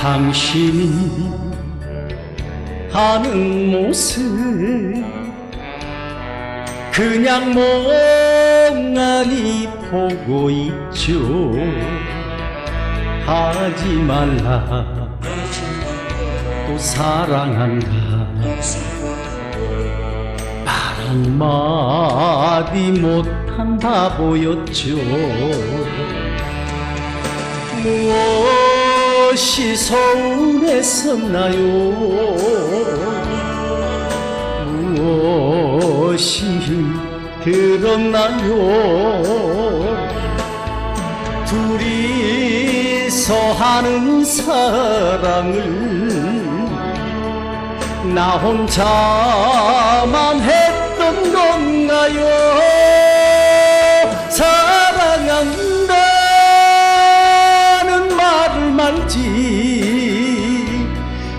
당신이 하는 모습. 그냥 멍하니 보고 있죠. 하지 말라. 또 사랑한다. 말 한마디 못한 바보였죠. 무엇 이 서운했었나요? 무엇이 들었나요? 둘이서 하는 사랑을 나 혼자만 했 말지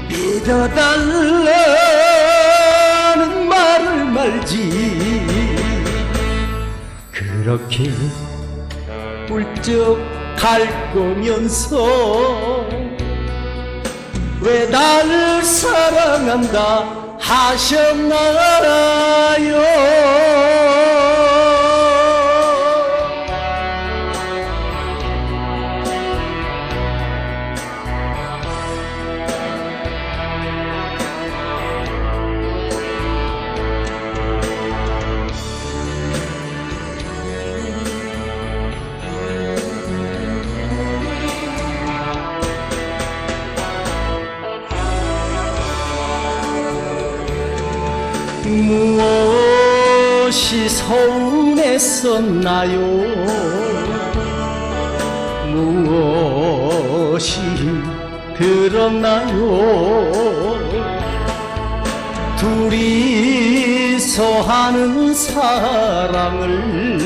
믿어달라는 말을 말지 그렇게 훌쩍 갈 거면서 왜 나를 사랑한다 하셨나요? 무엇이 서운했었나요? 무엇이 들었나요? 둘이서 하는 사랑을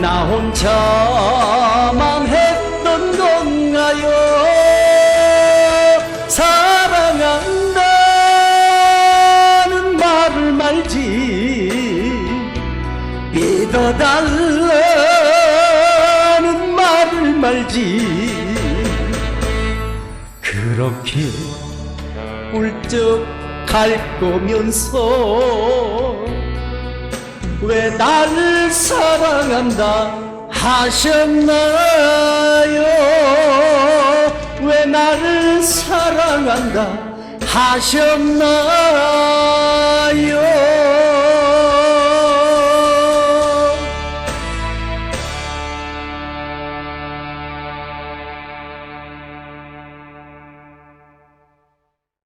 나 혼자만 했 믿어달라는 말을 말지 그렇게 갈 거면서 왜 나를 사랑한다 하셨나요? 왜 나를 사랑한다 하셨나요?